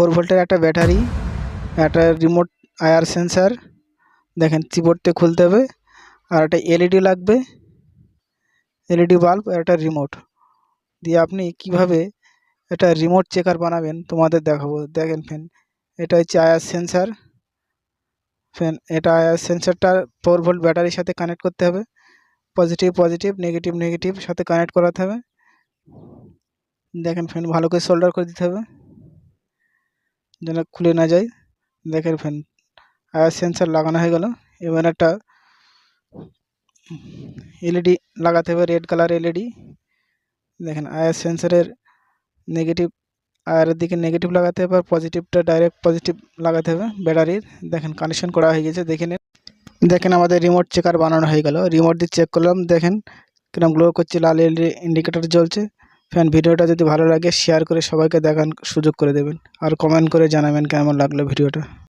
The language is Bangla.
ফোর ভোল্টের একটা ব্যাটারি, একটা রিমোট আয়ার সেন্সার দেখেন চিবোর্ডতে খুলতে হবে, আর একটা এলইডি লাগবে এলইডি বাল্ব আর একটা রিমোট দিয়ে আপনি কীভাবে একটা রিমোট চেকার বানাবেন তোমাদের দেখাবো। দেখেন ফ্যান এটা হচ্ছে আয়ার সেন্সার ফ্যান এটা আয়ার সেন্সারটা ফোর ভোল্ট ব্যাটারির সাথে কানেক্ট করতে হবে পজিটিভ পজিটিভ নেগেটিভ নেগেটিভ সাথে কানেক্ট করাতে হবে। দেখেন ফ্যান ভালো করে সোল্ডার করে দিতে হবে। যেন খুলে না যায়। দেখেন ফ্যান। আয়ার সেন্সার লাগানো হয়ে গেল। এবার একটা এলইডি লাগাতে হবে রেড কালার এলইডি দেখেন, আয়ার সেন্সারের নেগেটিভ আয়ারের দিকে নেগেটিভ লাগাতে হবে, আর পজিটিভটা ডাইরেক্ট পজিটিভ লাগাতে হবে ব্যাটারির দেখেন কানেকশন করা হয়ে গেছে, দেখে নিন। দেখেন, আমাদের রিমোট চেকার বানানো হয়ে গেল। রিমোট দিয়ে চেক করলাম, দেখেন, কিরম গ্লো করছে, লাল এলইডি ইন্ডিকেটর জ্বলছে। ফ্যান, ভিডিওটা যদি ভালো লাগে শেয়ার করে সবাইকে দেখান সুযোগ করে দেবেন। আর কমেন্ট করে জানাবেন কেমন লাগল ভিডিওটা।